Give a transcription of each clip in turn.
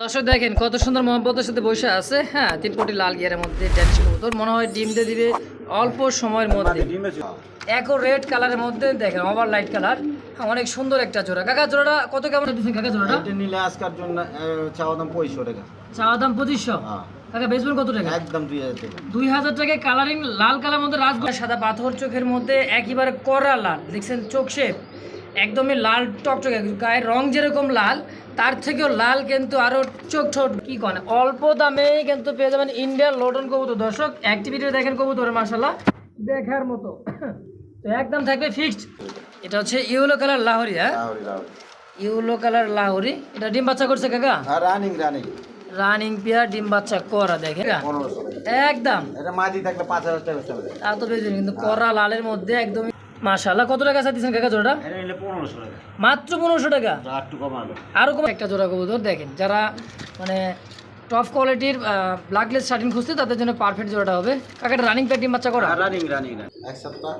দর্শক দেখেন কত সুন্দর মোহাম্মতের সাথে বসে আছে। হ্যাঁ তিন কোটি লাল গিয়ারের মধ্যে কবুতর। মনে হয় ডিম দিয়ে দিবে অল্প সময়ের মধ্যে। একো রেড কালারের মধ্যে দেখেন ওভার লাইট কালার অনেক সুন্দর একটা জোড়া। কাকা জোড়াটা কত কেমন কাকা জোড়াটা? নিলে আজকের জন্য চাওয়া দাম পঁয়ষট্টি টাকা। চাওয়া দাম পঁচিশশো? হ্যাঁ। বেচবেন কত টাকা? একদম দুই হাজার টাকা। দুই হাজার টাকায় কালারিং লাল কালার মধ্যে রাজগোলা সাদা পাথর চোখের মধ্যে একেবারে কড়া লাল। দেখছেন চোখ শেপ একদমই লাল টকটকে গায়ের রং যেরকম লাল তার থেকেও লাল কিন্তু আরও চোখ ছোট কি কন? অল্প দামে কিন্তু পেয়ে যাবেন ইন্ডিয়ান লোটন কবুতর। দর্শক অ্যাক্টিভিটি দেখেন কবুতরের মাসাল্লাহ দেখার মতো। তো একদম থাকবে ফিক্সড এটা হচ্ছে ইউলো কালার লাহরি হ্যাঁ? Yellow colour Lahori. এটা ডিম বাচ্চা করছে কাকা? রানিং রানিং রানিং পেয়ার ডিম বাচ্চা করা দেখে একদম। এটা মাঝি থাকলে পাঁচ হাজার টাকা তা তো বেশি কিন্তু কড়া লালের মধ্যে একদমই মাশাআল্লাহ কত টাকা চাইছেন কাকা জোড়াটা? মাত্র পনেরোশো টাকা? আর একটু কমালো। আরও কম একটা জোড়া কবুতর দেখেন যারা মানে টপ কোয়ালিটির ব্ল্যাকলেস শার্টিন খুঁজছে তাদের জন্য পারফেক্ট জোড়াটা হবে। কাকাটা রানিং প্যাড ডিম বাচ্চা করা? রানিং রানিং এক সপ্তাহ।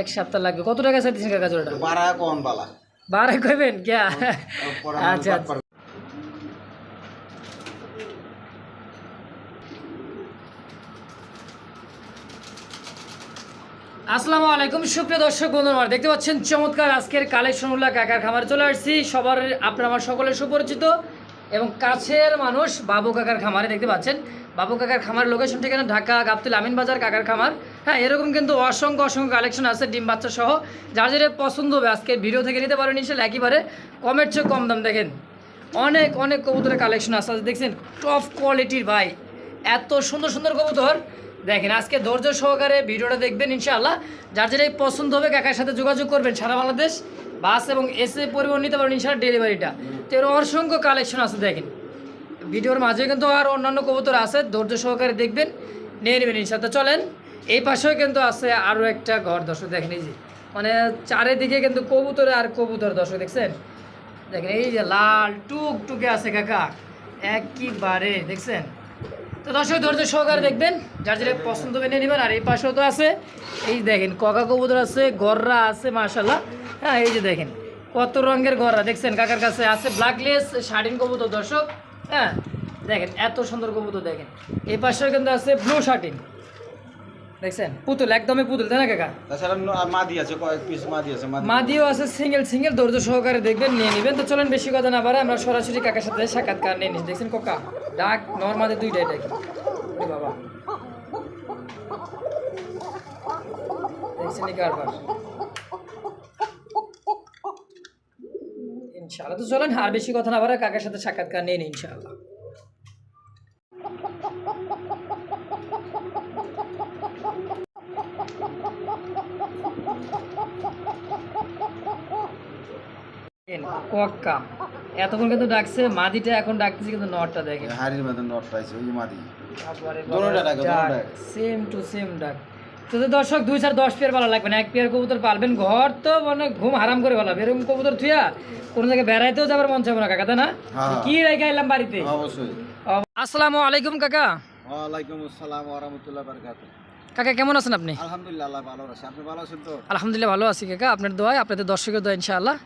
এক সপ্তাহ লাগবে। কত টাকা চাইছেন কাকা জোড়াটা? বারা কম বালা। বারে কইবেন ক্যা? আচ্ছা আসসালামু আলাইকুম, সুপ্রিয় দর্শক বন্ধু আমার দেখতে পাচ্ছেন চমৎকার আজকের কালেকশনগুলা কাকার খামার চলে আসছি। সবার আপনার আমার সকলের সুপরিচিত এবং কাছের মানুষ বাবু কাকার খামারে দেখতে পাচ্ছেন। বাবু কাকার খামার লোকেশন ঠিকানা ঢাকা গাবতুল আমিন বাজার কাকার খামার। হ্যাঁ এরকম কিন্তু অসংখ্য অসংখ্য কালেকশন আছে, ডিম বাচ্চা সহ। যার যেটা পছন্দ হবে আজকে ভিডিও থেকে নিতে পারেন, ইনশাল্লাহ একেবারে কমের চেয়ে কম দাম দেখেন। অনেক অনেক কবুতরের কালেকশন আছে দেখছেন টপ কোয়ালিটির ভাই। এত সুন্দর সুন্দর কবুতর। দেখেন, আজকে ধৈর্য সহকারে ভিডিওটা দেখবেন ইনশাআল্লাহ। যার যেটাই পছন্দ হবে, কাকার সাথে যোগাযোগ করবেন সারা বাংলাদেশ, বাস এবং এসে পরিবহন নিতে পারবেন ইনশাআল্লাহ ডেলিভারিটা। তো এর অসংখ্য কালেকশন আছে দেখেন। ভিডিওর মাঝে কিন্তু আর অন্যান্য কবুতর আছে, ধৈর্য সহকারে দেখবেন, নিয়ে নেবেন ইনশাআল্লাহ। চলেন, এই পাশেও কিন্তু আছে আরও একটা ঘর, দর্শক দেখেন এই যে। মানে চারিদিকে কিন্তু কবুতরে আর কবুতর, দর্শক দেখছেন? দেখেন এই যে লাল টুক টুকে আছে কাকা একইবারে দেখছেন? তো দর্শক, ধৈর্য সহকারে দেখবেন, যার যেটা পছন্দ মেনে নেবেন। আর এই পাশেও তো আছে, এই দেখেন, ককা কবুতর আছে, গররা আছে মাশাল্লাহ হ্যাঁ এই যে দেখেন, কত রঙের গররা। দেখছেন, কাকার কাছে আছে ব্ল্যাকলেস শার্টিন কবুতর, দর্শক। হ্যাঁ দেখেন, এত সুন্দর কবুতর দেখেন। এই পাশেও কিন্তু আছে ব্লু শার্টিন দেখছেন? পুতুল একদমই পুতুল তাই না কাকা? তাছাড়া আর মাদি আছে কয়েক পিস মাদি আছে মাদি মাদিও আছে সিঙ্গেল সিঙ্গেল ধৈর্য সহকারে দেখবেন নিয়ে নেবেন। তো চলেন বেশি কথা না পারে আমরা সরাসরি কাকার সাথে সাক্ষাৎকার নিয়ে নিচ্ছি। দেখছেন কোকা? ডাক নর্মালি দুইটাই ডাকি। বাবা। দেখছেন কারবার। ইনশাআল্লাহ। তো চলেন আর বেশি কথা না পারে কাকার সাথে সাক্ষাৎকার নিয়ে নিই ইনশাআল্লাহ। এতক্ষণ কিন্তু ডাকছে মাদিটা এখন ডাকতেছে কিন্তু নটটা দেখেন। হাড়ির মধ্যে নট পাইছে ওই যে মাদি। দোনোটা ডাকে, দোনোটা ডাকে। সেম টু সেম ডাক। তো তো দর্শক দুই চার দশ পেয়ার ভালো লাগবে না এক পেয়ার কবুতর পালবেন ঘর তো মানে ঘুম হারাম করে ভালো এরকম কবুতর থুয়া কোন জায়গায় বেড়াইতেও যাবার মন চাইব না কাকা তাই না? হ্যাঁ। কি রেখে এলাম বাড়িতে? অবশ্যই। আসসালামু আলাইকুম কাকা। ওয়ালাইকুম আসসালাম ওয়া রাহমাতুল্লাহি ওয়া বারাকাতুহু কাকা কেমন আছেন আপনি? আলহামদুলিল্লাহ ভালো আছে। আপনি ভালো আছেন তো? আলহামদুলিল্লাহ ভালো আছি কাকা। আপনার দোয়ায় আপনাদের দর্শকের দোয়া ইনশাআল্লাহ।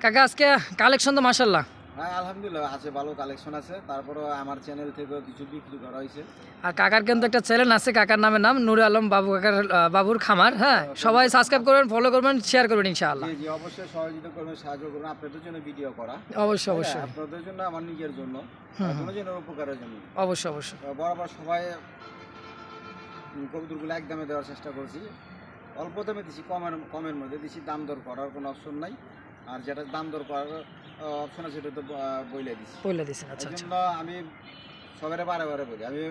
কাকা আজকে কালেকশন তো মাশাল্লাহ হ্যাঁ আলহামদুলিল্লাহ আছে ভালো কালেকশন আছে। তারপরে আমার চ্যানেল থেকেও কিছু বিক্রি করা হয়েছে। আর কাকার কিন্তু একটা চ্যানেল আছে কাকার নামের নাম নুরে আলম বাবু কাকার বাবুর খামার হ্যাঁ? সবাই সাবস্ক্রাইব করবেন ফলো করবেন শেয়ার করবেন ইনশাআল্লাহ। জি অবশ্যই সহযোগিতা করবেন সাহায্য করবেন আপনাদের জন্য ভিডিও করা। অবশ্যই অবশ্যই। হ্যাঁ, আপনাদের জন্য আমার নিজের জন্য জনের উপকারের জন্য। অবশ্যই অবশ্যই। বরাবর সবাই উম, কবুতরগুলো একদমে দেওয়ার চেষ্টা করছি। অল্প দামে দিছি কমের কমের মধ্যে দিছি দাম দর করার কোনো অপশন নাই। আর যেটা দাম দর করার অপশন আছে সেটা তো বইলে দিছি। বলে দিছেন আচ্ছা আচ্ছা। আমি সবাই বারে বারে বলি আমি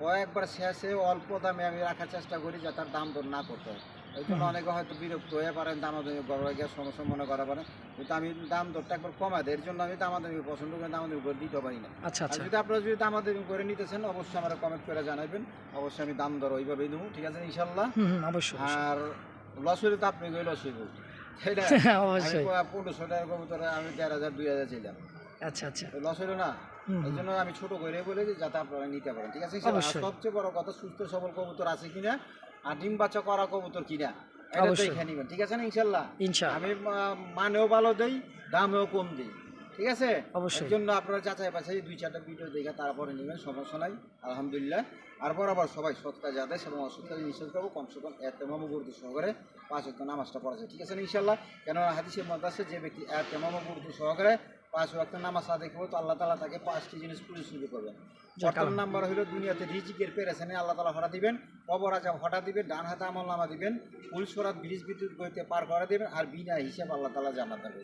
কয়েকবার শেষে অল্প দামে আমি রাখার চেষ্টা করি যাতে তার দাম দর না করতে হয়। ওই জন্য অনেকে হয়তো বিরক্ত হয়ে পারেন দামাদামি গড়ে গিয়ে সমস্যা মনে করা পারে কিন্তু আমি দাম দরটা একবার কমাই দেয় এর জন্য আমি দামাদামি পছন্দ করি দামাদামি করে দিতে পারি না। আচ্ছা আচ্ছা। যদি আপনারা যদি দাম দামাদামি করে নিতেছেন অবশ্যই আমার কমেন্ট করে জানাবেন অবশ্যই আমি দাম দর ওইভাবেই দেবো ঠিক আছে ইনশাল্লাহ অবশ্যই। আর লস হলে তো আপনি লস আমি অবশ্যই। পনেরোশো টাকার কবুতরে আমি দেড় হাজার দুই হাজার ছিলাম আচ্ছা আচ্ছা। লস হলো না। এই জন্য আমি ছোট করে বলেছি যাতে আপনারা নিতে পারেন ঠিক আছে। সবচেয়ে বড় কথা সুস্থ সবল কবুতর আছে কিনা আর ডিম বাচ্চা করা কবুতর কিনা এটা দেখে নিবেন ঠিক আছে না ইনশাল্লাহ? আমি মানেও ভালো দেই দামেও কম দিই। ঠিক আছে? অবশ্যই। জন্য আপনারা যাচাই বাছাই দুই চারটা ভিডিও দেখে তারপরে নেবেন সমস্যা নাই আলহামদুলিল্লাহ। আর বরাবর সবাই সৎ যা দেয় এবং অসৎ কাজে নিষেধ করব কমসে কম এত মামা গুরুত্ব সহকারে পাঁচ হত্যা নামাজটা পড়া যায় ঠিক আছে না ইনশাল্লাহ? কেন হাদিসের মধ্যে আছে যে ব্যক্তি এত মামা গুরুত্ব সহকারে পাঁচ ওয়াক্ত নামাজ আদায় করব তো আল্লাহ তালা তাকে পাঁচটি জিনিস পুরস্কৃত করবেন প্রথম নাম্বার হলো দুনিয়াতে রিজিকের পেরেছেনে আল্লাহ তালা হঠাৎ দিবেন কবর আজাব হঠাৎ দিবেন ডান হাতে আমল নামা দিবেন ফুলসরাত ব্রিজ বিদ্যুৎ গইতে পার করে দিবেন আর বিনা হিসাব আল্লাহ তালা জানাত দেবে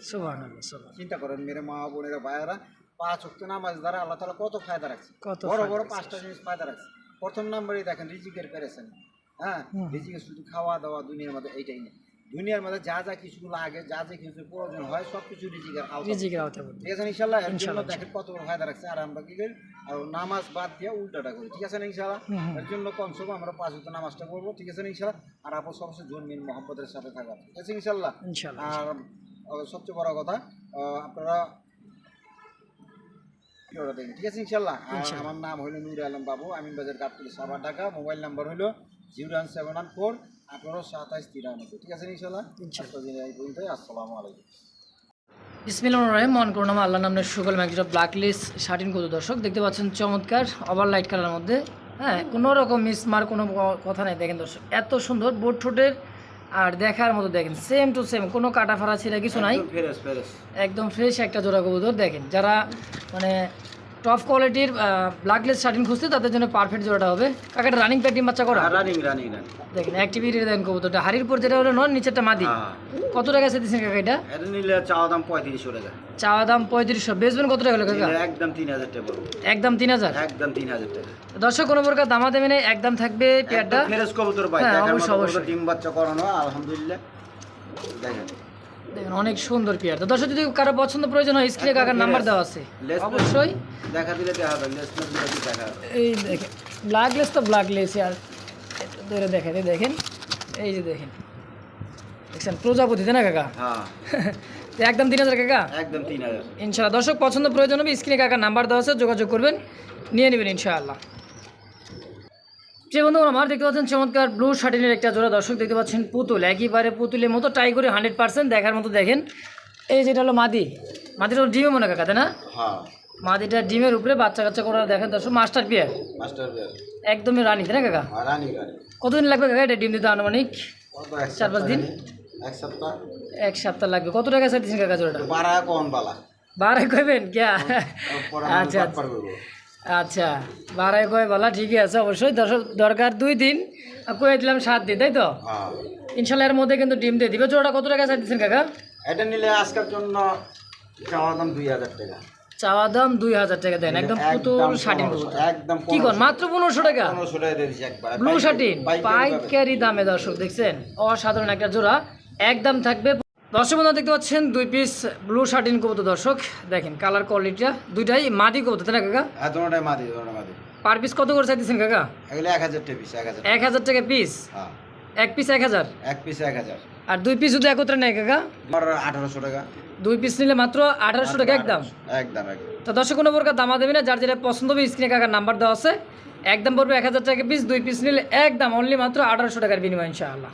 চিন্তা করেন মেরে মা বোনেরা ভাইয়েরা পাঁচ অক্ট নামাজ দ্বারা আল্লাহ তালা কত ফায়দা রাখছে? বড় বড় পাঁচটা জিনিস ফায়দা রাখছে। প্রথম নম্বরে দেখেন রিজিকের পেরেছেন হ্যাঁ। রিজিকের শুধু খাওয়া দাওয়া দুনিয়ার মধ্যে এইটাই না দুনিয়ার মধ্যে যা যা কিছু লাগে যা যা কিছু প্রয়োজন হয় সব কিছু রিজিকের আওতা রিজিকের পড়বে। ঠিক আছে জন্য দেখেন কত বড় ফায়দা রাখছে। আর আমরা কি করি? আর নামাজ বাদ দিয়ে উল্টাটা করি। ঠিক আছে না হুম। এর জন্য কমসে কম আমরা পাঁচ ওয়াক্ত নামাজটা করব ঠিক আছে না ইনশাল্লাহ আর আপু সবসময় জন্মিন মোহাম্মদের সাথে থাকা। ঠিক আছে ইনশাল্লাহ ইনশাআল্লাহ আর সবচেয়ে বড় কথা আপনারা ঠিক আছে ইনশাল্লাহ আর আমার নাম হলো নুর আলম বাবু আমিন বাজার গাবতলি সাবার ঢাকা। মোবাইল নাম্বার হলো zero one seven one four আঠারো সাতাইশ তিরানব্বই। ঠিক আছে ইনশাল্লাহ ইনশাল্লাহ। আজকের দিনে এই পর্যন্ত আসসালামু আলাইকুম। বিসমিল্লাহ রহিম। মন আমার আল্লাহ নামের সুগল ম্যাগজিটা ব্ল্যাক লিস্ট শার্টিন কত দর্শক। দেখতে পাচ্ছেন চমৎকার ওভার লাইট কালারের মধ্যে। হ্যাঁ কোনো রকম মিসমার কোনো কথা নেই। দেখেন দর্শক এত সুন্দর বোট ঠোঁটের আর দেখার মতো দেখেন। সেম টু সেম কোনো কাটা ফাড়া ছিল কিছু নাই। একদম ফ্রেশ একটা জোড়া কবুতর। দেখেন যারা মানে টপ কোয়ালিটির ব্ল্যাক লিস্ট শার্টিন খুঁজছে তাদের জন্য পারফেক্ট জোড়াটা হবে। কাকাটা রানিং প্যাকিং বাচ্চা করা? রানিং রানিং রানিং দেখেন অ্যাক্টিভিটি দেখেন কবুতরটা। হাড়ির পর যেটা হলো নন নিচেরটা মাদি। হ্যাঁ। কত টাকা আছে দিচ্ছেন কাকা এটা? এটা নিলে চাওয়া দাম পঁয়ত্রিশশো টাকা। চাওয়া দাম পঁয়ত্রিশশো। বেচবেন কত টাকা হলো কাকা? একদম তিন হাজার টাকা একদম তিন হাজার? একদম তিন হাজার টাকা। দর্শক কোনো প্রকার দামা দেবে নেই একদম থাকবে পেয়ারটা। ফেরেস কবুতর ভাই হ্যাঁ, অবশ্যই, অবশ্যই। ডিম বাচ্চা করানো আলহামদুলিল্লাহ। দেখেন। দেখেন অনেক সুন্দর পেয়ার। তো দর্শক যদি কারও পছন্দ প্রয়োজন হয় স্ক্রিনে কাকার নাম্বার দেওয়া আছে। অবশ্যই। দেখা দিলে দেখা এই দেখেন ব্ল্যাকলেস তো ব্ল্যাক লেস আর ধরে দেখেন এই দেখেন এই যে দেখেন। দেখছেন প্রজাপতি তাই না কাকা? হ্যাঁ। একদম তিন হাজার কাকা? একদম তিন হাজার। ইনশাআল্লাহ দর্শক পছন্দ প্রয়োজন হবে স্ক্রিনে কাকার নাম্বার দেওয়া আছে যোগাযোগ করবেন নিয়ে নেবেন ইনশাআল্লাহ। যে বন্ধু আমার দেখতে পাচ্ছেন চমৎকার ব্লু শার্টিনের একটা জোড়া দর্শক দেখতে পাচ্ছেন পুতুল একইবারে পুতুলের মতো ট্রাই করে হান্ড্রেড পার্সেন্ট দেখার মতো দেখেন। এই যেটা হলো মাদি মাদিটা ডিমে মনে কাকা তাই না? হ্যাঁ। মাদিটা ডিমের উপরে বাচ্চা কাচ্চা করা দেখেন দর্শক মাস্টার পিয়ার একদমই রানি তাই না কাকা? রানি কতদিন লাগবে কাকা এটা ডিম দিতে আনুমানিক? চার পাঁচ দিন? এক সপ্তাহ। এক সপ্তাহ লাগবে। কত টাকা চাই দিচ্ছেন কাকা জোড়াটা? বারা কোন বালা। বারে কইবেন ক্যা? আচ্ছা আচ্ছা বারাই কয় বলা? ঠিকই আছে অবশ্যই। দরকার দুই দিন। কয়ে দিলাম সাত দিন তাই তো? হ্যাঁ। ইনশাল্লাহ এর মধ্যে কিন্তু ডিম দিয়ে দিবে। জোড়াটা কত টাকা চাই দিচ্ছেন কাকা? এটা নিলে আজকের জন্য চাওয়া দাম দুই হাজার টাকা। চাওয়া দাম দুই হাজার টাকা দেন। একদম পুতুল শাটিন একদম কি কর মাত্র পনেরোশো টাকা? ব্লু শাটিন পাইকারি দামে দর্শক দেখছেন? অসাধারণ একটা জোড়া। একদম থাকবে দর্শক বন্ধু দেখতে পাচ্ছেন দুই পিস ব্লু শার্টিন কবুতর দর্শক। দেখেন কালার কোয়ালিটিটা দুইটাই মাদি কবুতর তাই না কাকা? হ্যাঁ দোনোটাই মাদি দোনোটা মাদি। পার পিস কত করে চাইতেছেন কাকা? এগুলো এক হাজার টাকা পিস এক হাজার এক হাজার টাকা পিস হ্যাঁ। এক পিস এক হাজার? এক পিস এক হাজার। আর দুই পিস যদি একত্রে নেয় কাকা? আমার আঠারোশো টাকা। দুই পিস নিলে মাত্র আঠারোশো টাকা একদম। একদম একদম। তো দর্শক কোনো প্রকার দামা দেবে না যার যেটা পছন্দ হবে স্ক্রিনে কাকার নাম্বার দেওয়া আছে। একদম পড়বে এক হাজার টাকা পিস দুই পিস নিলে একদম অনলি মাত্র আঠারোশো টাকার বিনিময় ইনশাআল্লাহ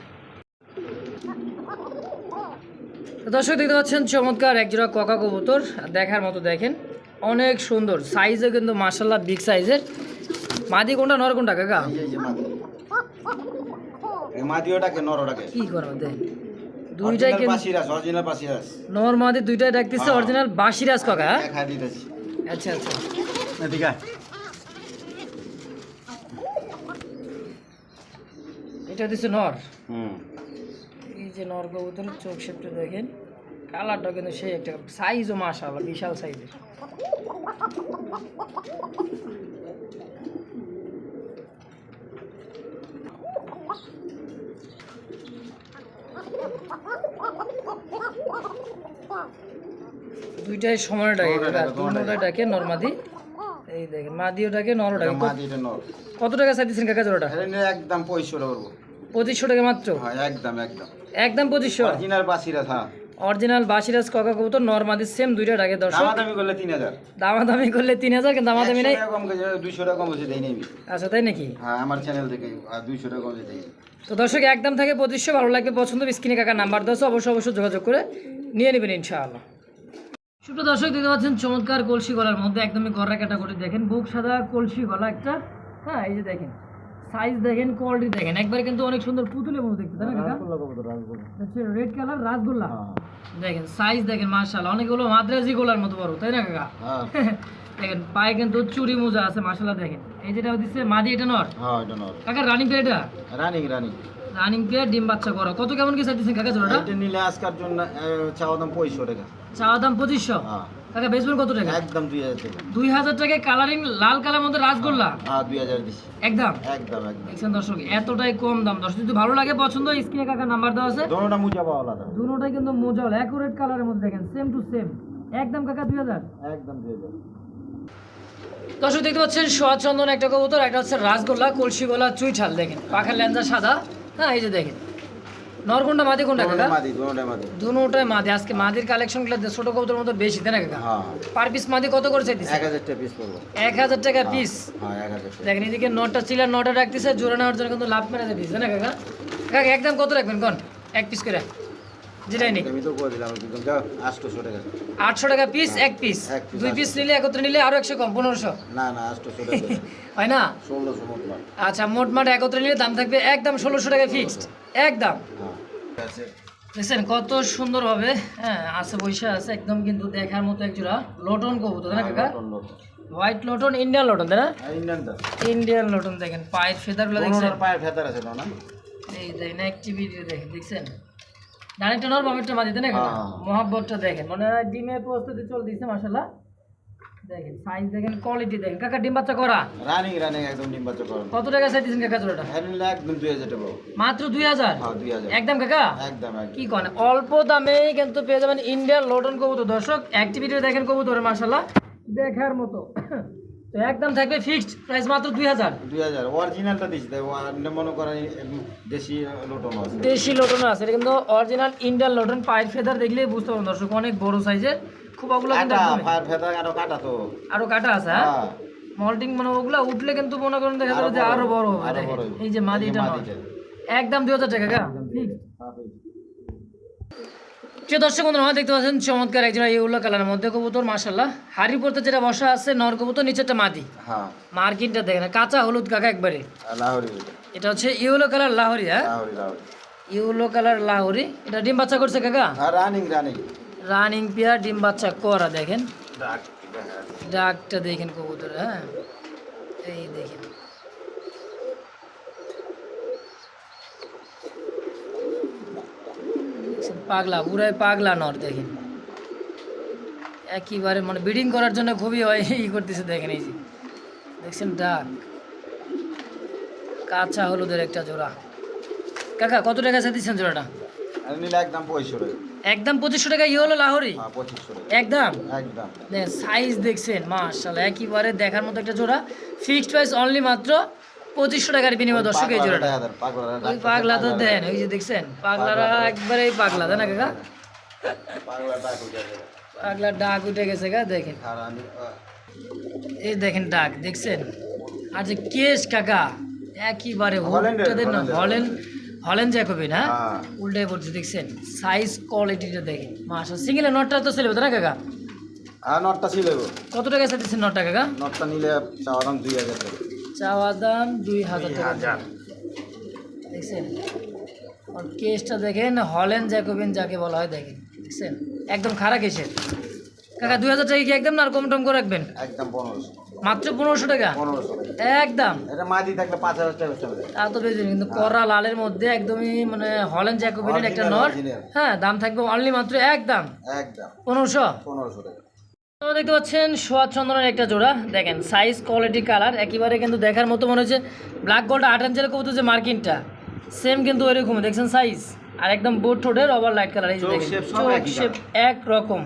তো দর্শক দেখতে পাচ্ছেন চমৎকার একজোড়া ককা কবুতর। দেখার মতো দেখেন অনেক সুন্দর। সাইজও কিন্তু মার্শাল্লাহ বিগ সাইজের মাদি কোনটা নর কোনটা কাকা? কি করব দেন দুইটাই নর মাদি দুইটাই ডাকতেছে হ্যাঁ। অরিজিনাল বাসিরাজ কাকা হ্যাঁ? আচ্ছা আচ্ছা। এটা দিচ্ছে নর। হুম। যে নর কবুতরের চোখ শেপটা দেখেন কালারটা কিন্তু সেই একটা সাইজও মাশাআল্লাহ বিশাল সাইজের দুইটাই সময় ডাকে দুটোই ডাকে, নর্মাদি এই দেখেন মাদিও ডাকে নরও ডাকে কত টাকা চাই দিচ্ছেন কাকা জোড়াটা? একদম পঁয়ষট্টি করব। পঁচিশশো টাকা মাত্র? হ্যাঁ একদম একদম। একদম পঁচিশশো? অরিজিনাল পাশিরাস হ্যাঁ। অরিজিনাল বাসিরাজ কাকা কবুতর নর্মাদি সেম দুইটা ডাকে দর্শক। দামাদামি করলে তিন হাজার। দামাদামি করলে তিন হাজার কিন্তু দামাদামি নাই। দুইশো টাকা কম গেছে দেই নেই আচ্ছা তাই নাকি? হ্যাঁ আমার চ্যানেল থেকে দুইশো টাকা কম গেছে দেই তো দর্শক একদম থাকে পঁচিশশো ভালো লাগবে পছন্দ স্ক্রিনে কাকার নাম্বার দশ অবশ্যই অবশ্যই যোগাযোগ করে নিয়ে নেবেন ইনশাআল্লাহ। ছোট দর্শক দেখতে পাচ্ছেন চমৎকার কলসি গলার মধ্যে একদমই গড়া ক্যাটাগরি দেখেন বুক সাদা কলসি গলা একটা হ্যাঁ এই যে দেখেন। সাইজ দেখেন কোয়ালিটি দেখেন। একবারে কিন্তু অনেক সুন্দর পুতুলের মতো দেখতে তাই না কাকা? Red colour rasgulla? দেখেন সাইজ দেখেন মার্শাল অনেকগুলো মাদ্রাজি গোলার মতো বড় তাই না কাকা? হ্যাঁ। দেখেন পায়ে কিন্তু চুরি মোজা আছে মার্শাল্লাহ দেখেন। এই যেটা দিচ্ছে মাদি এটা নর? হ্যাঁ এটা নর। কাকা রানিং পেয়ার এটা? রানিং রানিং রানিং পেয়ার ডিম বাচ্চা করো। কত কেমন কি চাইতেছেন কাকা জোড়াটা? এটা নিলে আজকার জন্য চাওয়া দাম পঁয়ষট্টি টাকা। চাওয়া দাম পঁচিশশো? হ্যাঁ। কাকা বেচবেন কত টাকা? একদম দুই হাজার টাকা। দুই হাজার টাকায় কালারিং লাল কালার মধ্যে রাসগোল্লা? হ্যাঁ দুই হাজার দিচ্ছি একদম? একদম একদম। দেখছেন দর্শক এতটাই কম দাম। দর্শক যদি ভালো লাগে পছন্দ স্ক্রিনে কাকা নাম্বার দেওয়া আছে। দোনোটা মুজা পাওয়া আলাদা। দুটোটাই কিন্তু মোজাল অ্যাকুরেট কালারের মধ্যে দেখেন সেম টু সেম একদম কাকা দুই হাজার? একদম দুই হাজার। দর্শক দেখতে পাচ্ছেন সোয়াদ চন্দন একটা কবুতর একটা হচ্ছে রাসগোল্লা কলসি গোলা চুইঠাল। দেখেন পাখার লেঞ্জা সাদা। হ্যাঁ এই যে দেখেন। নরকুন্ডা মাদি কোনটা কাকা মাদি দুটোটাই মাদি। দুটোটাই মাদি। আজকে মাদির কালেকশনগুলো ছোট কবুতর মতো বেশি তাই না কাকা হ্যাঁ পার পিস মাদি কত করে চাইতিস এক হাজার টাকা পিস পড়ব। এক হাজার টাকা পিস হ্যাঁ এক হাজার টাকা। দেখেন এদিকে নটা চিলার নটা রাখতেছে জোড়া নেওয়ার জন্য কিন্তু লাভ মেরে দিচ্ছে না কাকা কাকা একদম কত রাখবেন কোন? এক পিস করে। যেটাই আমি তো করে দিলাম একদম যাও আটশোশো টাকা। পিস এক পিস দুই পিস নিলে একত্রে নিলে আরও একশো কম পনেরোশো। না না টাকা হয় না। আচ্ছা মোটমাট একত্রে নিলে দাম থাকবে একদম টাকা ফিক্সড একদম। হ্যাঁ। দেখছেন কত সুন্দরভাবে হ্যাঁ আছে বৈশা আছে একদম কিন্তু দেখার মতো এক জোড়া লটন কবুতর না কাকা? লটন, লটন। হোয়াইট লটন ইন্ডিয়ান লটন তাই না? ইন্ডিয়ান লটন দেখেন পায়ের ফেদারগুলো দেখছেন? দোনোটার ফেদার আছে না এই দেখেন অ্যাক্টিভিটি দেখেন দেখছেন? ডানেরটা নর বামেরটা মাঝে না? হ্যাঁ। মহাব্বতটা দেখেন। মানে হয় ডিমের প্রস্তুতি চলতেছে মাসাল্লাহ দেখেন সাইজ দেখেন কোয়ালিটি দেখেন। কাকা ডিম বাচ্চা করা? রানিং রানিং একদম ডিম বাচ্চা করেন কত টাকা চাইতেছেন কাকা জোড়াটা? একদম দুই হাজার টাকা। মাত্র দুই হাজার? হ্যাঁ দুই হাজার। একদম কাকা? একদম কি করেন অল্প দামেই কিন্তু পেয়ে যাবেন ইন্ডিয়ান লোটন কবুতর। দর্শক অ্যাক্টিভিটি দেখেন কবুতর মাসাল্লাহ দেখার মতো। তো একদম থাকবে ফিক্সড প্রাইস মাত্র দুই হাজার। দুই হাজার। অরিজিনালটা দিচ্ছি তাই মনে করেন দেশি লোটন আছে। দেশি লোটন আছে এটা কিন্তু অরিজিনাল ইন্ডিয়ান লোটন পায়ের ফেদার দেখলেই বুঝতে পারবেন দর্শক অনেক বড় সাইজের খুব ওগুলো কিন্তু ফায়ার ফেদার আরও কাটা তো। আরও কাটা আছে হ্যাঁ? হ্যাঁ। মল্টিং মানে ওগুলা উঠলে কিন্তু মনে করেন দেখা যাবে আরও যে বড় আরও বড় হবে। এই যে মাদিটা। একদম দুই হাজার টাকা ফিক্সড হ্যাঁ, ঠিক। প্রিয় দর্শক বন্ধুরা দেখতে পাচ্ছেন চমৎকার একজন ইউলো কালারের মধ্যে কবুতর মাশাল্লাহ হাড়ি পড়তে যেটা বসা আছে নর কবুতর নিচেরটা মাদি। হ্যাঁ। মার্কিনটা দেখেন কাঁচা হলুদ কাকা একবারে। আর লাহোরি এটা হচ্ছে ইউলো কালার লাহোরি হ্যাঁ? Lahori Lahori. Yellow colour Lahori. এটা ডিম বাচ্চা করছে কাকা? হ্যাঁ রানিং রানিং রানিং পেয়ার ডিম বাচ্চা করা দেখেন। ডাক ডাকটা দেখেন কবুতর হ্যাঁ। এই দেখেন। দেখছেন, পাগলা পুরাই পাগলা নর দেখেন। একইবারে মানে ব্রিডিং করার জন্য খুবই হয় ই করতেছে দেখেন এই যে। দেখছেন ডাক। কাঁচা হলুদের একটা জোড়া। কাকা কত টাকা দিচ্ছেন জোড়াটা? একদম পঁয়ষট্টি টাকা। একদম পঁচিশশো টাকা ই হলো লাহোরি? হ্যাঁ পঁচিশশো একদম? একদম। সাইজ দেখছেন মাশাআল্লাহ একইবারে দেখার মতো একটা জোড়া। ফিক্সড প্রাইস অনলি মাত্র পঁচিশশো টাকার বিনিময়ে দর্শক এই জোড়াটা। ওই পাগলা তো দেন ওই যে দেখছেন পাগলারা একবারেই পাগলা তাই না কাকা? পাগলা ডাক উঠে পাগলার ডাক উঠে গেছে গা দেখেন। এই দেখেন ডাক দেখছেন? আর যে কেস কাকা একইবারে হুকটা না হলেন হলেন জ্যাকবিন হ্যাঁ? হ্যাঁ। উল্টাই পড়ছে দেখছেন? সাইজ কোয়ালিটিটা দেখেন। মাশাআল্লাহ সিঙ্গেলের নটটা তো তাই না কাকা? নটটা ছিল। গো কত টাকা চাইতেছেন নটটা কাকা? নটটা নিলে চাওয়া দাম দুই হাজার টাকা। চাওয়া দাম দুই হাজার টাকা। দেখছেন? আর কেসটা দেখেন হলেন জ্যাকোবিন যাকে বলা হয় দেখেন। দেখছেন? একদম খারাপ কেসের। কাকা দুই হাজার টাকা কি একদম না আর কম টম করে রাখবেন? একদম পনেরোশো। মাত্র পনেরোশো টাকা? একদম। এটা মাদি থাকলে পাঁচ হাজার টাকা তা তো বেশি কিন্তু করা লালের মধ্যে একদমই মানে হলেন জ্যাকোবিনের একটা নর হ্যাঁ দাম থাকবে অনলি মাত্র একদম। একদম। পনেরোশো? পনেরোশো টাকা। দেখতে পাচ্ছেন সোয়াদ চন্দনের একটা জোড়া। দেখেন সাইজ কোয়ালিটি কালার একেবারে কিন্তু দেখার মতো মনে হচ্ছে ব্ল্যাক গোল্ড আট ইঞ্চের কবুতর যে মার্কিনটা সেম কিন্তু ওইরকম দেখছেন সাইজ আর একদম বোট ঠোঁটের ওভার লাইট কালার এই চোখ শেপ এক রকম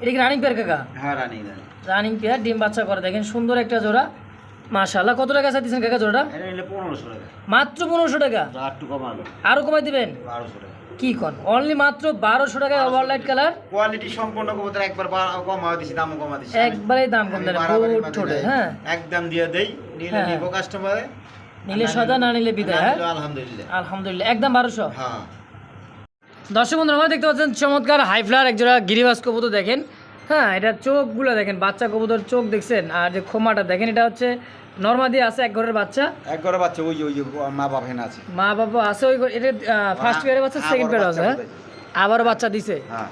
এটা কি রানিং পেয়ার কাকা? হ্যাঁ রানি রানি রানিং পেয়ার ডিম বাচ্চা করে। দেখেন সুন্দর একটা জোড়া। মাশাআল্লাহ কত টাকা চাইতেছেন কাকা জোড়াটা? পনেরোশো টাকা। মাত্র পনেরোশো টাকা। আরও কমাই দিবেন? বারোশো টাকা। কি কন? অনলি মাত্র বারোশো টাকায় ওভার লাইট কালার কোয়ালিটি সম্পূর্ণ কবুতর একবার কমা দিছি কমা দিছি। একবারেই দাম কম দেন নাই। হ্যাঁ। একদম দিয়ে দেই নিলে হ্যাঁ। নিব কাস্টমারে নিলে সদা না নিলে বিদায় হ্যাঁ? আলহামদুলিল্লাহ। আলহামদুলিল্লাহ একদম বারোশো। হ্যাঁ। দর্শক বন্ধুরা আমরা দেখতে পাচ্ছেন চমৎকার হাই ফ্লার একজোড়া গিরিবাস কবুতর দেখেন। হ্যাঁ এটা চোখগুলো দেখেন বাচ্চা কবুতর চোখ দেখছেন আর যে খোমাটা দেখেন এটা হচ্ছে নর্মাদি আছে এক ঘরের বাচ্চা। এক ঘরে বাচ্চা ওই ওই মা বাপ হেনা আছে। মা বাবা আছে ওই এটা ফার্স্ট পেয়ারের বাচ্চা সেকেন্ড পেয়ার আছে হ্যাঁ? আবার বাচ্চা দিছে? হ্যাঁ।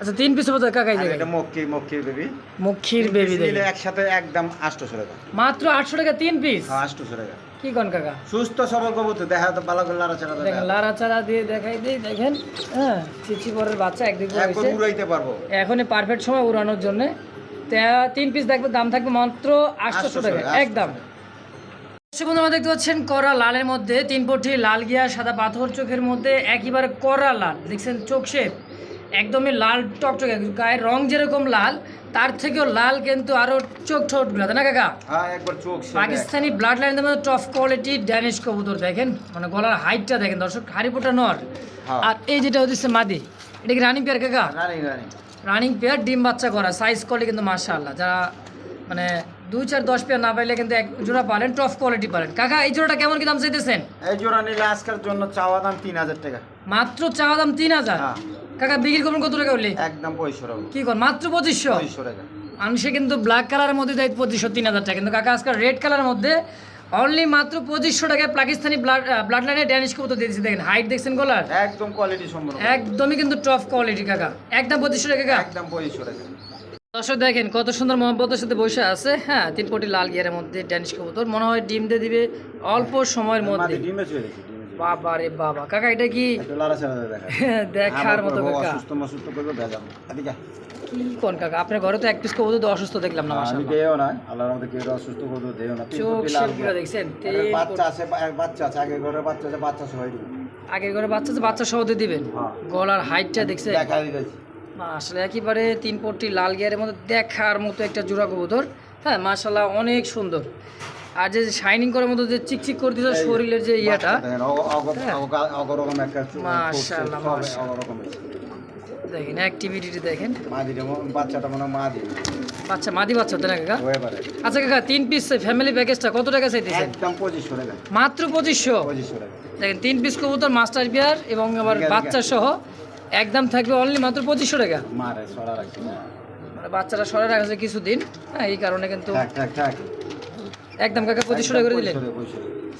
আচ্ছা তিন পিস বাচ্চা কাকাই যাবে এটা মক্কি মক্কি বেবি মুখির বেবি নিলে একসাথে একদম আটশোশো টাকা। মাত্র আটশো টাকা তিন পিস? হ্যাঁ আটশোশো টাকা। কি কোন কাকা? সুস্থ সবল কবুতর দেখা তো ভালো করে লাড়াচাড়া দেখেন দেখা লারা চারা দিয়ে দেখাই দিই দেখেন হ্যাঁ চিচি পরের বাচ্চা একদিক একবার হয়েছে। উড়াইতে পারব। এখনই পারফেক্ট সময় উড়ানোর জন্য। তিন পিস দেখবে দাম থাকবে মাত্র আটশো টাকা একদম। বন্ধুরা দেখতে পাচ্ছেন করা লালের মধ্যে তিন পটি লাল গিয়া সাদা পাথর চোখের মধ্যে একেবারে করা লাল। দেখছেন চোখ শেপ একদমই লাল টকটকে গায়ের রং যেরকম লাল তার থেকেও লাল কিন্তু আরও চোখ ঠোঁটগুলো তাই না কাকা? হ্যাঁ। পাকিস্তানি ব্লাড লাইনের মধ্যে টপ কোয়ালিটি ড্যানিশ কবুতর দেখেন? মানে গলার হাইটটা দেখেন দর্শক হারিপোটা নর। হ্যাঁ। আর এই যেটা হচ্ছে মাদি এটা কি রানিং পেয়ার কাকা? রানিং রানিং রানিং পেয়ার ডিম বাচ্চা করা সাইজ কোয়ালিটি কিন্তু মাশাআল্লাহ। যারা মানে দুই চার দশ পেয়ার না পাইলে কিন্তু এক জোড়া পালেন টপ কোয়ালিটি পালেন। কাকা এই জোড়াটা কেমন কি দাম চাইতেছেন? এই জোড়া নিলে আজকের জন্য চাওয়া দাম তিন হাজার টাকা। মাত্র চাওয়া দাম তিন হাজার? হ্যাঁ। কাকা বিক্রি করবেন কত টাকা হলে? একদম টাকা কি কর মাত্র পঁচিশশো? পঁয়ষো টাকা। মানুষে কিন্তু ব্ল্যাক কালারের মধ্যে দেয় পঁচিশশো তিন হাজার টাকা। কিন্তু কাকা আজকাল রেড কালারের মধ্যে অনলি মাত্র পঁচিশশো টাকায় পাকিস্তানি ব্লাড ব্লাড লাইনে ড্যানিশ কবুতর দিয়ে দিচ্ছে দেখেন হাইট দেখছেন গলার? একদম কোয়ালিটি সম্পূর্ণ। একদমই কিন্তু টপ কোয়ালিটি কাকা। একদম পঁচিশশো টাকা কাকা। একদম পঁয়ষো টাকা। দর্শক দেখেন কত সুন্দর মোহাম্মতের সাথে বসে আছে হ্যাঁ তিন কোটি লাল গিয়ারের মধ্যে ড্যানিশ কবুতর। মনে হয় ডিম দিয়ে দিবে অল্প সময়ের মধ্যে। ডিমে চলে বাবা রে বাবা। কাকা এটা কি? দেখা দেখার মতো কাকা। কি কোন কাকা আপনার ঘরে তো এক পিস কবুতর তো অসুস্থ দেখলাম না আমি মাশাআল্লাহ না আল্লাহর মধ্যে কেউ অসুস্থ করবে দেও না চোখ কোটি লাল শেপগুলো গিয়া। দেখছেন বাচ্চা আছে বাচ্চা আছে আগের ঘরে বাচ্চা আছে বাচ্চা সবাই দিবে আগে করে বাচ্চা তো বাচ্চা সহ দিবেন হ্যাঁ। গলার হাইটটা দেখছেন দেখা দিতেছি আসলে একেবারে তিন পট্টি লাল গিয়ারের মধ্যে দেখার মতো একটা জোড়া কবুতর হ্যাঁ মাশাল্লাহ অনেক সুন্দর আর যে শাইনিং করার মতো যে চিকচিক করে দিয়েছে শরীরের যে ইয়াটা হ্যাঁ। দেখেন অ্যাক্টিভিটি দেখেন। বাচ্চাটা মনে মা দিবে বাচ্চা মাদি বাচ্চা তো না কাকা? আচ্ছা কাকা তিন পিস ফ্যামিলি প্যাকেজটা কত টাকা চাইতেছেন? একদম পঁচিশশো টাকা। মাত্র পঁচিশশো? দেখেন তিন পিস কবুতর মাস্টার বিয়ার এবং আবার বাচ্চা সহ একদম থাকবে অনলি মাত্র পঁচিশশো টাকা। মানে বাচ্চারা সরে রাখা যায় কিছুদিন হ্যাঁ এই কারণে কিন্তু একদম কাকা পঁচিশশো টাকা করে দিলেন।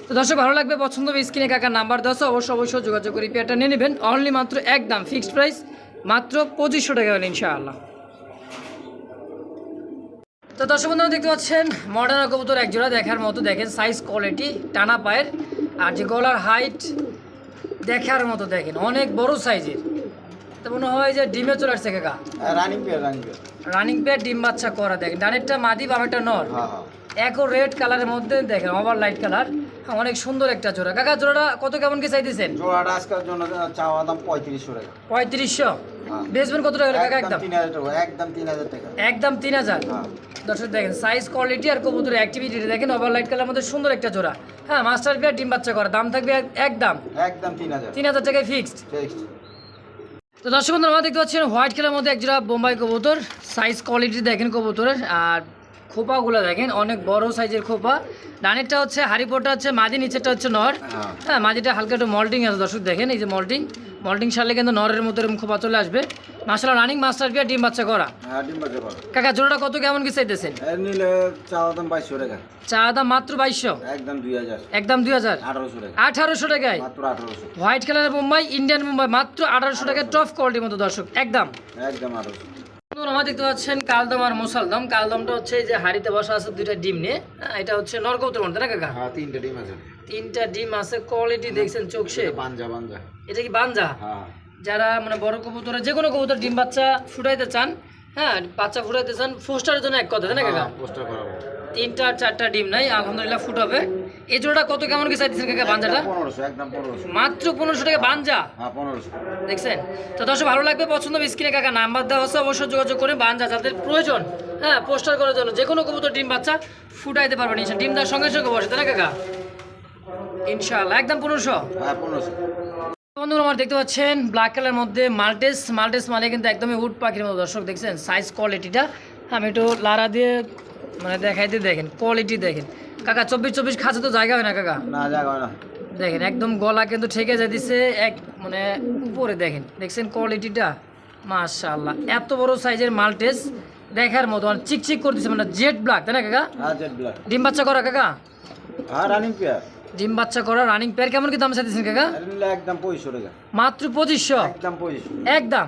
তো দর্শক ভালো লাগবে পছন্দ হবে স্ক্রিনে কাকার নাম্বার আছে অবশ্যই অবশ্যই যোগাযোগ করে পেয়ারটা নিয়ে নেবেন। অনলি মাত্র একদম ফিক্সড প্রাইস মাত্র পঁচিশশো টাকা হলে ইনশাআল্লাহ। তো দর্শক বন্ধুরা দেখতে পাচ্ছেন মডার্ন কবুতর এক জোড়া দেখার মতো দেখেন সাইজ কোয়ালিটি টানা পায়ের আর যে গলার হাইট দেখার মতো দেখেন অনেক বড় সাইজের তো মনে হয় যে ডিমে চলে আসছে কাকা। হ্যাঁ, running pair running pair running pair ডিম বাচ্চা করা দেখেন ডানেরটা মাদি বামেরটা নর। হ্যাঁ। একও রেড কালারের মধ্যে দেখেন ওভার লাইট কালার। অনেক সুন্দর একটা জোড়া। কাকা জোড়াটা কত কেমন কি চাইতেছেন? জোড়াটা আজকের জন্য চাওয়া দাম পঁয়ত্রিশশো টাকা। পঁয়ত্রিশশো? হ্যাঁ। বেচবেন কত টাকা কাকা একদম একদম? তিন হাজার টাকা একদম তিন হাজার হ্যাঁ। দর্শক দেখেন সাইজ কোয়ালিটি আর কবুতরের অ্যাক্টিভিটি দেখেন ওভার লাইট কালার মধ্যে সুন্দর একটা জোড়া। হ্যাঁ মাস্টার বিয়ার ডিম বাচ্চা করা দাম থাকবে এক- একদম? একদম তিন হাজার। তিন হাজার টাকায় ফিক্সড ফিক্সড তো দর্শক বন্ধুরা আমরা দেখতে পাচ্ছেন হোয়াইট কালার মধ্যে এক জোড়া বোম্বাই কবুতর। সাইজ কোয়ালিটি দেখেন কবুতরের আর খোপাগুলো দেখেন অনেক বড় সাইজের খোপা। ডানেরটা হচ্ছে হারিপোটা হচ্ছে মাদি নিচেরটা হচ্ছে নর। হ্যাঁ। হ্যাঁ মাঝিটা হালকা একটু মল্টিং আছে দর্শক দেখেন এই যে মল্টিং মল্টিং সারলে কিন্তু নরের মতো এরকম খোপা চলে আসবে। মাসালা রানিং মাস্টার বিয়ার ডিম বাচ্চা করা? কাকা জোড়াটা কত কেমন কি চাইতেছেন? চা দাম মাত্র বাইশশো? একদম দুই হাজার। আঠারোশো টাকায়? হোয়াইট কালারের মুম্বাই ইন্ডিয়ান মুম্বাই মাত্র আঠারোশো টাকায় টপ কোয়ালিটির মতো দর্শক একদম। একদম আঠারোশো। বন্ধুরা, দেখতে পাচ্ছেন কালদম আর মুসালদম। কালদমটা হচ্ছে এই যে হাড়িতে বসা আছে দুইটা ডিম নিয়ে। হ্যাঁ, এটা হচ্ছে নরকৌতর মধ্যে না কাকা? হ্যাঁ তিনটে ডিম আছে। তিনটা ডিম আছে কোয়ালিটি দেখছেন চোখ। পাঞ্জা পাঞ্জা এটা কি বাঞ্জা? হ্যাঁ। যারা মানে বড় কবুতরে যে কোনো কবুতর ডিম বাচ্চা ফুটাইতে চান হ্যাঁ বাচ্চা ফুটাইতে চান ফোস্টারের জন্য এক কথা তাই না কাকা? পোস্টার করাবো। তিনটা চারটা ডিম নাই আলহামদুলিল্লাহ ফুটাবে। এই জোড়াটা কত কেমন কি চাইতেছেন কাকা বাঞ্জাটা? মাত্র পনেরোশো টাকা বাঞ্জা? হ্যাঁ দেখছেন? তো দর্শক ভালো লাগবে? পছন্দ স্ক্রিনে কাকা নাম্বার দেওয়া আছে অবশ্যই যোগাযোগ করে বাঞ্জা যাদের প্রয়োজন হ্যাঁ পোস্টার করার জন্য যে কোনো কবুতর ডিম বাচ্চা ফুটাইতে পারবেন। ইনশাল্লাহ ডিম দেওয়ার সঙ্গে সঙ্গে বসে তাই না কাকা? ইনশাআল্লাহ একদম পনেরোশো। হ্যাঁ বন্ধুরা আমার দেখতে পাচ্ছেন ব্ল্যাক কালার মধ্যে মাল্টেস মাল্টেস মানে কিন্তু একদমই উড পাখির মতো। দর্শক দেখছেন সাইজ কোয়ালিটিটা আমি একটু লারা দিয়ে মানে দেখাই দিয়ে দেখেন কোয়ালিটি দেখেন। কাকা চব্বিশ চব্বিশ খাঁচা তো জায়গা হয় না কাকা? না জায়গা হয় না। দেখেন একদম গলা কিন্তু ঠেকে যাইতেছে এক মানে উপরে দেখেন দেখছেন কোয়ালিটিটা মাশাআল্লাহ এত বড় সাইজের মাল্টেস দেখার মতো মানে চিকচিক করতেছে মানে জেড ব্ল্যাক তাই না কাকা? হ্যাঁ জেড ব্ল্যাক ডিম বাচ্চা করা কাকা? রানিং পেয়ার ডিম বাচ্চা করা রানিং পেয়ার কেমন কি দাম চাইতেছেন কাকা? একদম টাকা। মাত্র পঁচিশশো? একদম পঁয়ষট্টি একদম?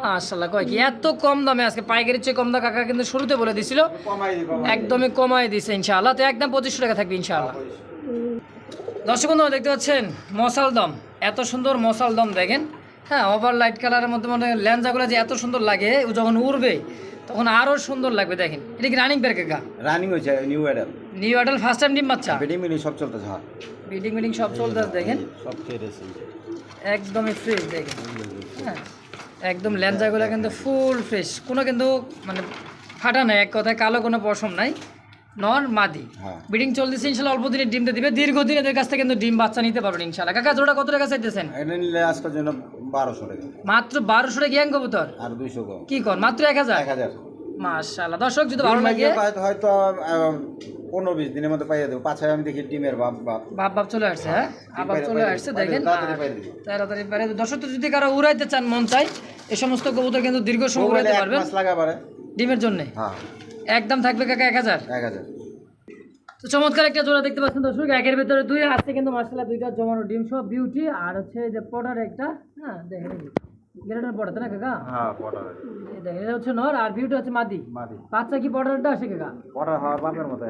মাশাআল্লাহ কয় কি? এত কম দামে আজকে পাইকারির চেয়ে কম দাম কাকা কিন্তু শুরুতে বলে দিছিল। একদমই কমাই দিছে ইনশাআল্লাহ। তো একদম পঁচিশশো টাকা থাকবে ইনশাআল্লাহ। দর্শক বন্ধুরা দেখতে পাচ্ছেন মশাল দম। এত সুন্দর মশাল দম দেখেন। হ্যাঁ ওভার লাইট কালারের মধ্যে মানে ল্যাঞ্জাগুলো যে এত সুন্দর লাগে ও যখন উড়বে তখন আরও সুন্দর লাগবে দেখেন। এটা কি রানিং পেয়ার কাকা রানিং হয়েছে new adult new adult first time ডিম বাচ্চা? বেডিং মিনি সব চলতেছে হ্যাঁ। বিডিং মিটিং সব চলতেছে দেখেন। সব রয়েছে একদমই ফ্রেশ দেখেন। হ্যাঁ। একদম ল্যাঞ্জাগুলো কিন্তু ফুল ফ্রেশ। কোনো কিন্তু মানে ফাটা নাই এক কথায় কালো কোনো পশম নাই। নর মাদি। হ্যাঁ। ব্রিডিং চলতেছে ইনশাল্লাহ অল্প দিনে ডিমটা দিবে। দীর্ঘদিন এদের কাছ থেকে কিন্তু ডিম বাচ্চা নিতে পারবেন ইনশাল্লাহ। কাকা জোড়া কত টাকা চাইতেছেন? এটা নিলে আজকের জন্য বারোশো টাকা। মাত্র বারোশো টাকা গ্যাং কবুতর? আর দুইশো কম। কি কর? মাত্র এক হাজার? এক হাজার। মাশাল্লাহ দর্শক যদি ভালো লাগে হয়তো পনেরো বিশ দিনের মধ্যে পাইয়ে দেবো। পাঁচ আমি দেখি বাপ বাপ বাপ বাপ চলে আসছে হ্যাঁ? আবার বাইরে- চলে আসছে দেখেন। তাড়াতাড়ি বাইরে দর্শক যদি কারও উড়াইতে চান মন চাই এই সমস্ত কবুতর কিন্তু দীর্ঘ সময় উড়াইতে পারবেন। মাস লাগা পারে। ডিমের জন্য? হ্যাঁ। একদম থাকবে কাকা এক হাজার? এক হাজার। তো চমৎকার একটা জোড়া দেখতে পাচ্ছেন দর্শক। একের ভিতরে দুই আছে কিন্তু মার্শাল্লাহ দুইটা জমানো ডিম সব বিউটি আর হচ্ছে যে পটার একটা হ্যাঁ দেখেন। গ্রেডার পটা না কাকা? হ্যাঁ এটা হচ্ছে নর আর বিউটি হচ্ছে মাদি। মাদি। বাচ্চা কি আসে কাকা? হওয়ার বাপের মতো।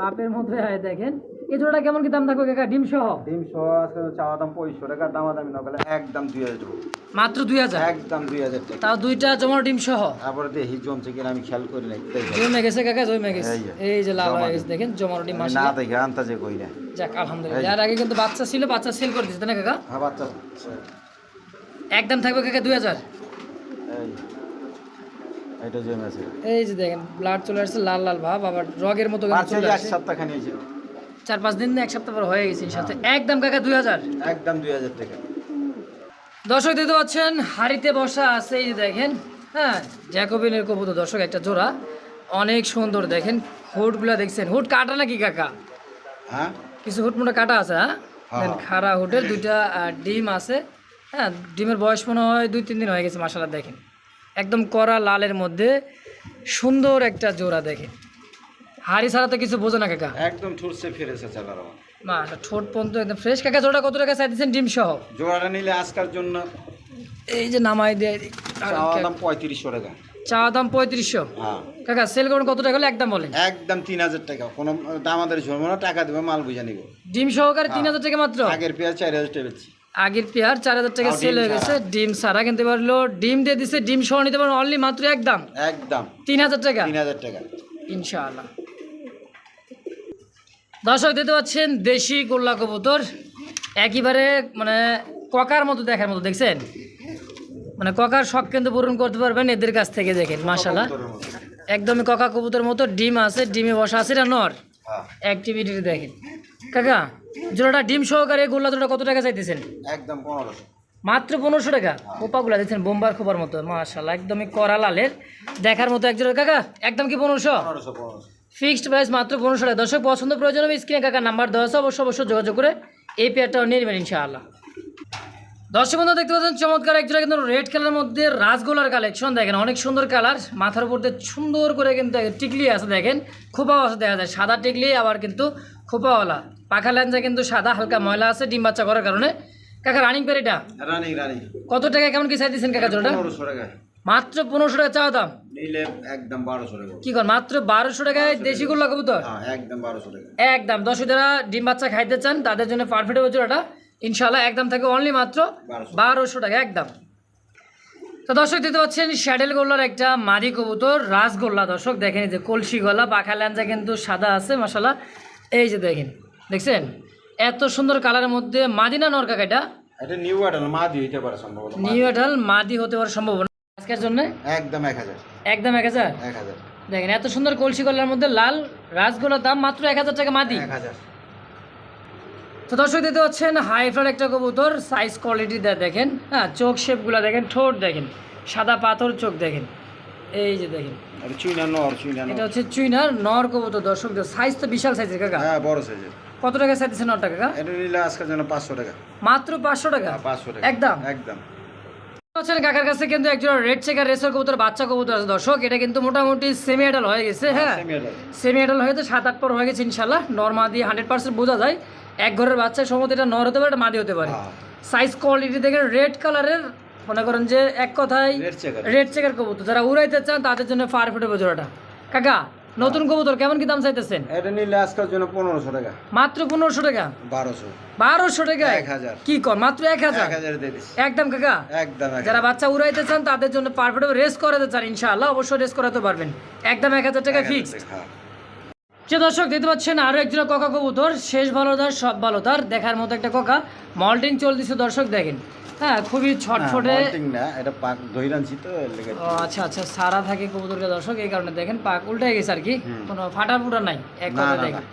বাপের মধ্যে হয় দেখেন। এই জোড়াটা কেমন কি দাম থাকবে কাকা? ডিম সহ? ডিম সহ আজকে চাওয়া দাম পঁয়ষট্টি টাকা দামাদামি না করলে একদম দুই হাজার মাত্র দুই হাজার? একদম দুই হাজার টাকা। তাও দুইটা জমানো ডিম সহ? তারপরে দেখি জমছে কিনা আমি খেয়াল করি নাই। জমে গেছে কাকা জমে গেছে। এই যে। লাল হয়ে গেছে দেখেন জমানো ডিম না দেখে আন্তাজে কই না যাক আলহামদুলিল্লাহ। এর আগে কিন্তু বাচ্চা ছিল বাচ্চা সেল করে দিচ্ছে না কাকা? হ্যাঁ বাচ্চা একদম থাকবে কাকা দুই হাজার। এই এটা জমে আছে এই যে দেখেন ব্লাড চলে আসছে লাল লাল ভাব আবার রগের মতো চলে আসছে চার পাঁচ দিন এক সপ্তাহ পর হয়ে গেছে সাথে একদম কাকা দুই হাজার। একদম দুই হাজার টাকা। দর্শক দিতে পাচ্ছেন হাড়িতে বসা আছে এই যে দেখেন হ্যাঁ জ্যাকোবিনের কবুতর। দর্শক একটা জোড়া। অনেক সুন্দর দেখেন হুটগুলা দেখছেন। হুট কাটা নাকি কাকা? হ্যাঁ? কিছু হুট মোটা কাটা আছে হ্যাঁ? হ্যাঁ। খাড়া হুটের দুইটা ডিম আছে। হ্যাঁ ডিমের বয়স মনে হয় দুই তিন দিন হয়ে গেছে মাসালা দেখেন। একদম কড়া লালের মধ্যে সুন্দর একটা জোড়া দেখেন। হাড়ি ছাড়া তো কিছু বোঝো না কাকা। একদম ঠুরসে ফিরেছে চালার ঠোঁট পর্যন্ত একদম ফ্রেশ কাকা জোড়া কত টাকা চাইতেছেন ডিম সহ জোড়াটা নিলে আজকার জন্য এই যে নামাই দেয় দাম পঁয়ত্রিশশো টাকা। চা দাম পঁয়ত্রিশশো। হ্যাঁ। কাকা সেল করুন কত টাকা হলে? একদম বলেন। একদম তিন হাজার টাকা। কোনো দাম আমাদের ঝরবো না টাকা দেবে মাল বুঝে নিব। ডিম সহকারে তিন হাজার টাকা মাত্র? আগের পেঁয়াজ চার হাজার টাকা আগের পেয়ার চার হাজার টাকা সেল হয়ে গেছে। ডিম সারা কিনতে পারল ডিম দিয়ে দিছে ডিম সহ নিতে পারবেন অনলি মাত্র একদম একদম। তিন হাজার টাকা? তিন হাজার টাকা। ইনশাআল্লাহ। দর্শক দিতে পাচ্ছেন দেশি গোল্লা কবুতর। একেবারে মানে ককার মতো দেখার মতো দেখছেন? মানে ককার শখ কিন্তু পূরণ করতে পারবেন এদের কাছ থেকে দেখেন মতো। একদমই ককা কবুতর মতো ডিম আছে ডিমে বসা আছে এটা নর। অ্যাক্টিভিটি দেখেন। কাকা জোড়াটা ডিম সহকারে গোল্লা জোড়া কত টাকা চাইতেছেন? একদম পনেরোশো। মাত্র পনেরোশো টাকা? কোপাগুলা দিচ্ছেন বোম্বার খোপার মতো। মাশাল্লাহ একদমই করা লালের। দেখার মতো এক জোড়া। কাকা একদম কি পনেরোশো? ফিক্সড প্রাইস মাত্র পনেরোশো টাকা। দর্শক পছন্দ প্রয়োজন হবে স্ক্রিনে কাকা নাম্বার দেওয়া আছে। অবশ্যই অবশ্যই যোগাযোগ করে এই পেয়ারটাও নিয়ে নেবেন ইনশাআল্লাহ। দর্শক বন্ধু দেখতে পাচ্ছেন চমৎকার এক জোড়া কিন্তু রেড কালারের মধ্যে রাজগোলার কালেকশন দেখেন অনেক সুন্দর কালার মাথার উপর দিয়ে সুন্দর করে কিন্তু টিকলি আছে দেখেন। খোপাও আছে দেখা যায়। সাদা টিকলি আবার কিন্তু খোপাওয়ালা। পাখা ল্যাঞ্জা কিন্তু সাদা হালকা ময়লা আছে ডিম বাচ্চা করার কারণে। কাকা রানিং রানি রানি। কত টাকা কেমন কি চাই দিচ্ছেন কাকা জোড়াটা? পনেরোশো টাকা মাত্র পনেরোশো টাকা চাওয়া দাম? নিলে একদম বারোশো টাকা। কি কর মাত্র বারোশো টাকায় দেশি গুলো কবুতর? হ্যাঁ একদম বারোশো টাকা। একদম দশ যারা ডিম বাচ্চা খাইতে চান তাদের জন্য পারফেক্ট হবে জোড়াটা। ইনশাল্লাহ একদম থাকে অনলি মাত্র বারোশো। টাকা একদম। তো দর্শক দিতে পাচ্ছেন শ্যাডেল গোল্লার একটা মাদি কবুতর রাসগোল্লা দর্শক দেখেন যে কলসি গলা পাখা ল্যাঞ্জা কিন্তু সাদা আছে মশালা এই যে দেখেন দেখছেন? এত সুন্দর কালারের মধ্যে মাদিনা নরকা এটা এটা নিউ অ্যাডাল মা দিয়ে পারে সম্ভবত নিউ এডাল মাদি হতে পারার সম্ভাবনা আজকের জন্য? একদম এক হাজার। একদম এক হাজার? এক হাজার। দেখেন এত সুন্দর কলসি গলার মধ্যে লাল দাম মাত্র এক হাজার টাকা মাদি। এক হাজার। তো দর্শক দিতে হাইফ্লার একটা কবুতর সাইজ কোয়ালিটি দেখেন হ্যাঁ চোখ শেপগুলো দেখেন ঠোঁট দেখেন সাদা পাথর চোখ দেখেন। এই যে দেখেন। এটা চুইনা নর চুইনা এটা হচ্ছে চুইনার নর কবুতর দর্শক সাইজ তো বিশাল সাইজের কাকা। হ্যাঁ বড় সাইজের কত টাকা চাইতেছে নরটা কাকা? এটা নিলে আজকের জন্য পাঁচশো টাকা। মাত্র পাঁচশো টাকা? হ্যাঁ, পাঁচশো টাকা। একদম? একদম। আছেন কাকার কাছে কিন্তু একজন রেড চেকার রেসার কবুতর বাচ্চা কবুতর আছে দর্শক। এটা কিন্তু মোটামুটি সেমি অ্যাডাল হয়ে গেছে হ্যাঁ সেমি অ্যাডাল হয়ে তো সাত আট পর হয়ে গেছে ইনশাল্লাহ। নর্মা দিয়ে হান্ড্রেড পার্সেন্ট বোঝা যায়। এক ঘরের বাচ্চা সম্ভবত এটা নর হতে পারে এটা মাদি হতে পারে। সাইজ কোয়ালিটি দেখেন রেড কালারের মনে করেন যে এক কথায় রেড চেকার। কবুতর। যারা উড়াইতে চান তাদের জন্য পারফেক্ট হবে জোড়াটা। কাকা নতুন কবুতর কেমন কি দাম চাইতেছেন? এটা নিলে আজকের জন্য পনেরোশো টাকা। মাত্র পনেরোশো টাকা? বারোশো। বারোশো টাকা? এক হাজার। কি কর মাত্র এক হাজার? এক হাজার একদম কাকা? একদম যারা বাচ্চা উড়াইতে চান তাদের জন্য পারফেক্ট রেস করাতে চান ইনশাআল্লাহ অবশ্যই রেস করাতে পারবেন। একদম এক হাজার টাকা ফিক্সড হ্যাঁ। যে দর্শক দেখতে পাচ্ছেন আরও একজন ককা কবুতর। শেষ ভালো তার সব ভালো তার দেখার মতো একটা ককা। মল্টিং চলতেছে দর্শক দেখেন। হ্যাঁ খুবই ছটফটে। হ্যাঁ, না এটা পাক দই তো ও, আচ্ছা আচ্ছা সারা থাকে কবুতরকে দর্শক এই কারণে দেখেন পাক উল্টে গেছে আর কি। কোনো ফাটা ফুটা নাই এক কথা দেখেন।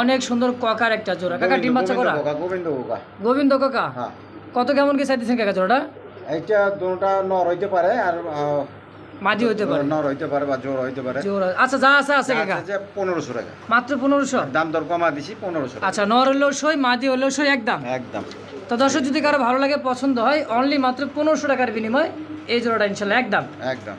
অনেক সুন্দর ককার একটা জোড়া। কাকা ডিম বাচ্চা করা? গোবিন্দ কোকা, গোবিন্দ কাকা? হ্যাঁ। কত কেমন কি চাইতেছেন কাকা জোড়াটা? এইটা দুটা নর হইতে পারে আর মাঝি হইতে পারে। নর হইতে পারে বা জোর হইতে পারে। জোড়া আচ্ছা যা আছে আছে কাকা। যে পনেরোশো টাকা। মাত্র পনেরোশো? দাম দর কমা দিছি পনেরোশো টাকা। আচ্ছা নর হলেও সই মাদি হলেও সই একদম। একদম। তো দর্শক, যদি কারও ভালো লাগে, পছন্দ হয় অনলি মাত্র পনেরোশো টাকার বিনিময় এই জোড়াটা ইনশাল্লাহ একদম। একদম।